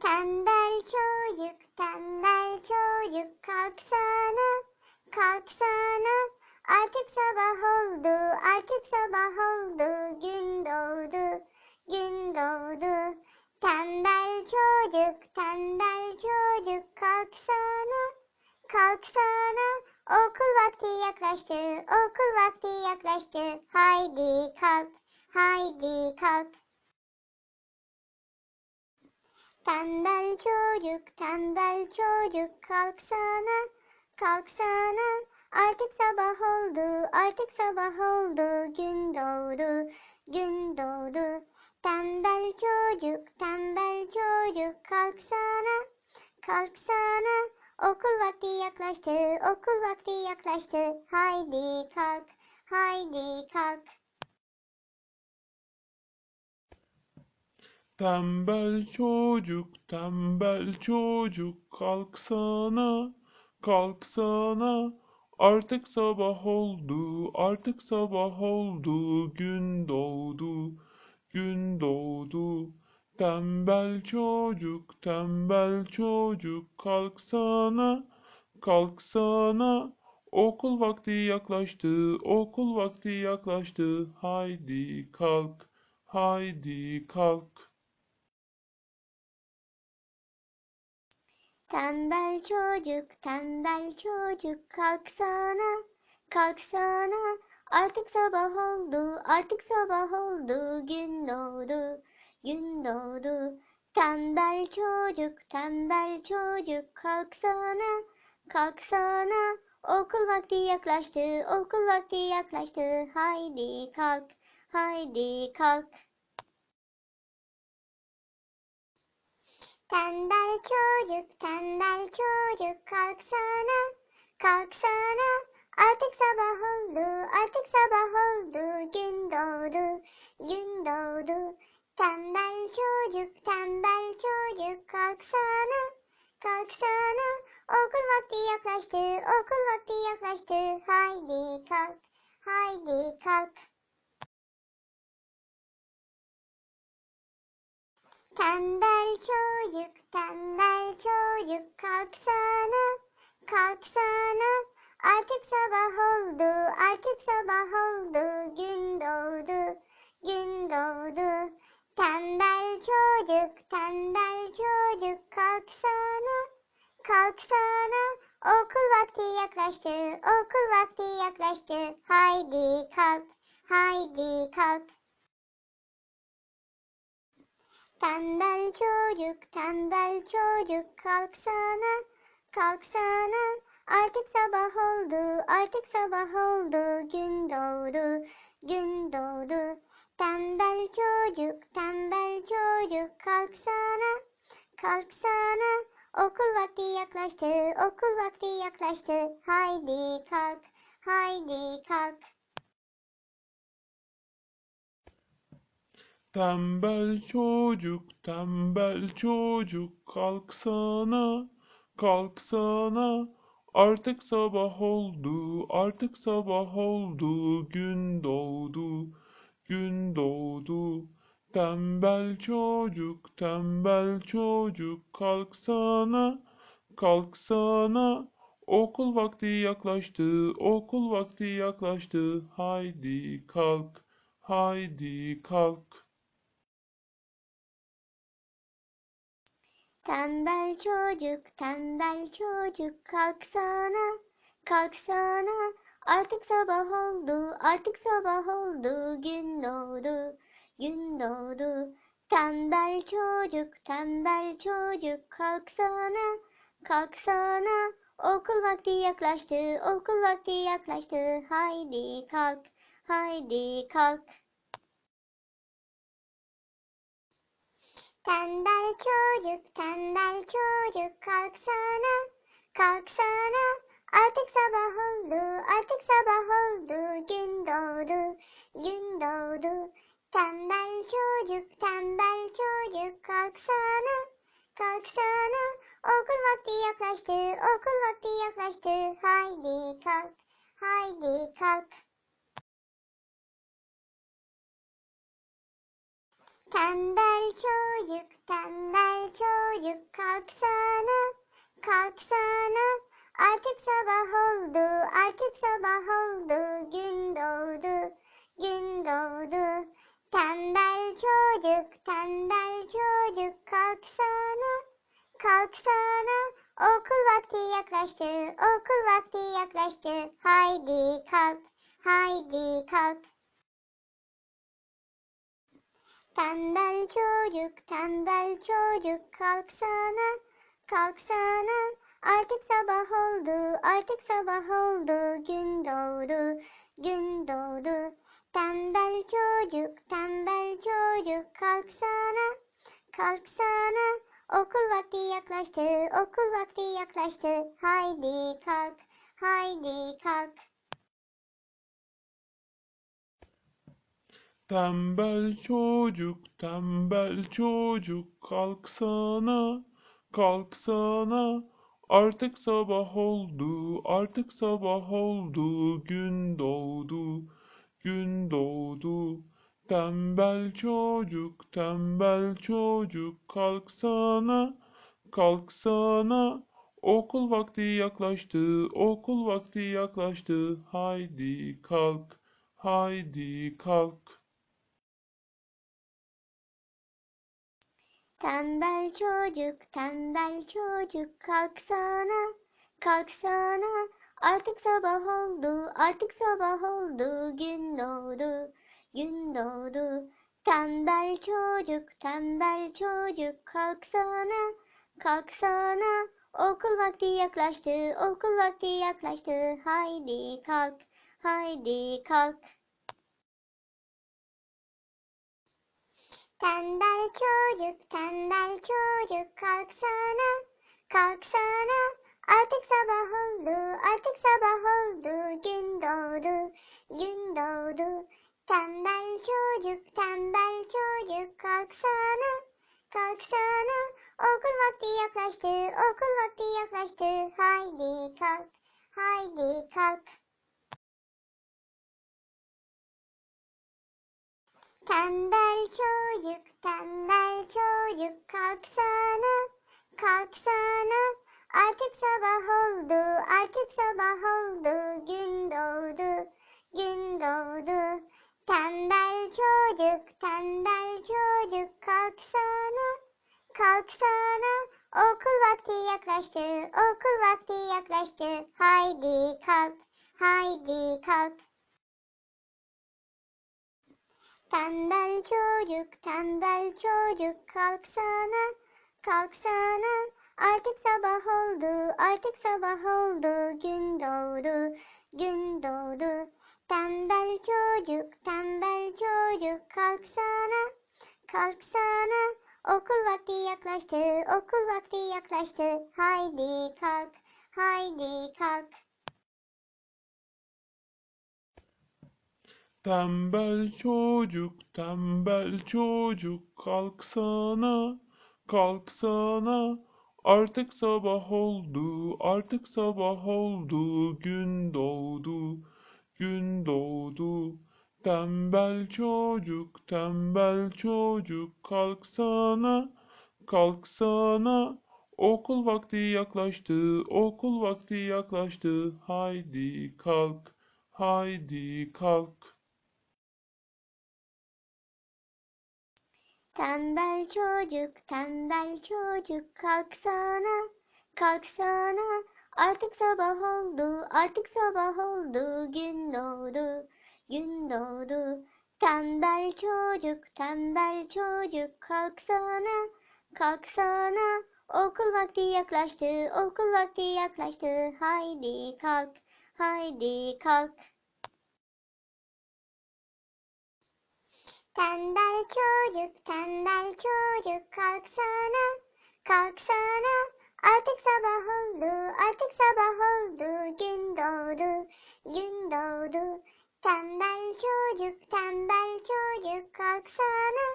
Tembel çocuk, tembel çocuk kalksana, kalksana. Artık sabah oldu, artık sabah oldu, gün doğdu, gün doğdu. Tembel çocuk, tembel çocuk kalksana, kalksana. Okul vakti yaklaştı, okul vakti yaklaştı. Haydi kalk, haydi kalk. Tembel çocuk, tembel çocuk kalksana, kalksana. Artık sabah oldu, artık sabah oldu, gün doğdu, gün doğdu. Tembel çocuk, tembel çocuk kalksana, kalksana. Okul vakti yaklaştı, okul vakti yaklaştı. Haydi kalk, haydi kalk. Tembel çocuk, tembel çocuk kalksana, kalksana. Artık sabah oldu, artık sabah oldu, gün doğdu, gün doğdu. Tembel çocuk, tembel çocuk kalksana, kalksana. Okul vakti yaklaştı, okul vakti yaklaştı. Haydi kalk, haydi kalk. Tembel çocuk, tembel çocuk kalksana, kalksana. Artık sabah oldu, artık sabah oldu, gün doğdu, gün doğdu. Tembel çocuk, tembel çocuk kalksana, kalksana. Okul vakti yaklaştı, okul vakti yaklaştı. Haydi kalk, haydi kalk. Tembel çocuk, tembel çocuk kalksana, kalksana. Artık sabah oldu, artık sabah oldu, gün doğdu, gün doğdu. Tembel çocuk, tembel çocuk kalksana, kalksana. Okul vakti yaklaştı, okul vakti yaklaştı. Haydi kalk, haydi kalk. Tembel çocuk, tembel çocuk kalksana, kalksana. Artık sabah oldu, artık sabah oldu, gün doğdu, gün doğdu. Tembel çocuk, tembel çocuk kalksana, kalksana. Okul vakti yaklaştı, okul vakti yaklaştı. Haydi kalk, haydi kalk. Tembel çocuk, tembel çocuk kalksana, kalksana. Artık sabah oldu, artık sabah oldu, gün doğdu, gün doğdu. Tembel çocuk, tembel çocuk kalksana, kalksana. Okul vakti yaklaştı, okul vakti yaklaştı. Haydi kalk, haydi kalk. Tembel çocuk, tembel çocuk kalksana, kalksana. Artık sabah oldu, artık sabah oldu, gün doğdu, gün doğdu. Tembel çocuk, tembel çocuk kalksana, kalksana. Okul vakti yaklaştı, okul vakti yaklaştı. Haydi kalk, haydi kalk. Tembel çocuk, tembel çocuk kalksana, kalksana. Artık sabah oldu, artık sabah oldu, gün doğdu, gün doğdu. Tembel çocuk, tembel çocuk kalksana, kalksana. Okul vakti yaklaştı, okul vakti yaklaştı. Haydi kalk, haydi kalk. Tembel çocuk, tembel çocuk kalksana, kalksana. Artık sabah oldu, artık sabah oldu, gün doğdu, gün doğdu. Tembel çocuk, tembel çocuk kalksana, kalksana. Okul vakti yaklaştı, okul vakti yaklaştı. Haydi kalk, haydi kalk. Tembel çocuk, tembel çocuk kalksana, kalksana. Artık sabah oldu, artık sabah oldu. Gün doğdu, gün doğdu. Tembel çocuk, tembel çocuk kalksana, kalksana. Okul vakti yaklaştı, okul vakti yaklaştı. Haydi kalk, haydi kalk. Tembel çocuk, tembel çocuk kalksana, kalksana. Artık sabah oldu, artık sabah oldu. Gün doğdu, gün doğdu. Tembel çocuk, tembel çocuk kalksana, kalksana. Okul vakti yaklaştı, okul vakti yaklaştı. Haydi kalk, haydi kalk. Tembel çocuk, tembel çocuk kalksana, kalksana. Artık sabah oldu, artık sabah oldu. Gün doğdu, gün doğdu. Tembel çocuk, tembel çocuk kalksana, kalksana. Okul vakti yaklaştı, okul vakti yaklaştı. Haydi kalk, haydi kalk. Tembel çocuk, tembel çocuk kalksana, kalksana. Artık sabah oldu, artık sabah oldu. Gün doğdu, gün doğdu. Tembel çocuk, tembel çocuk kalksana, kalksana. Okul vakti yaklaştı, okul vakti yaklaştı. Haydi kalk, haydi kalk. Tembel çocuk, tembel çocuk kalksana, kalksana. Artık sabah oldu, artık sabah oldu. Gün doğdu, gün doğdu. Tembel çocuk, tembel çocuk kalksana, kalksana. Okul vakti yaklaştı, okul vakti yaklaştı. Haydi kalk, haydi kalk. Tembel çocuk, tembel çocuk kalksana, kalksana. Artık sabah oldu, artık sabah oldu. Gün doğdu, gün doğdu. Tembel çocuk, tembel çocuk kalksana, kalksana. Okul vakti yaklaştı, okul vakti yaklaştı. Haydi kalk, haydi kalk. Tembel çocuk, tembel çocuk kalksana, kalksana. Artık sabah oldu, artık sabah oldu. Gün doğdu, gün doğdu. Tembel çocuk, tembel çocuk kalksana, kalksana. Okul vakti yaklaştı, okul vakti yaklaştı. Haydi kalk, haydi kalk. Tembel çocuk, tembel çocuk kalksana, kalksana. Artık sabah oldu, artık sabah oldu. Gün doğdu, gün doğdu. Tembel çocuk, tembel çocuk kalksana, kalksana. Okul vakti yaklaştı, okul vakti yaklaştı. Haydi kalk, haydi kalk. Tembel çocuk, tembel çocuk kalksana, kalksana. Artık sabah oldu, artık sabah oldu. Gün doğdu, gün doğdu. Tembel çocuk, tembel çocuk kalksana, kalksana. Okul vakti yaklaştı, okul vakti yaklaştı. Haydi kalk, haydi kalk. Tembel çocuk, tembel çocuk kalksana, kalksana. Artık sabah oldu, artık sabah oldu. Gün doğdu, gün doğdu. Tembel çocuk, tembel çocuk kalksana,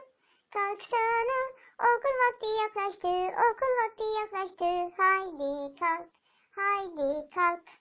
kalksana. Okul vakti yaklaştı, okul vakti yaklaştı. Haydi kalk, haydi kalk.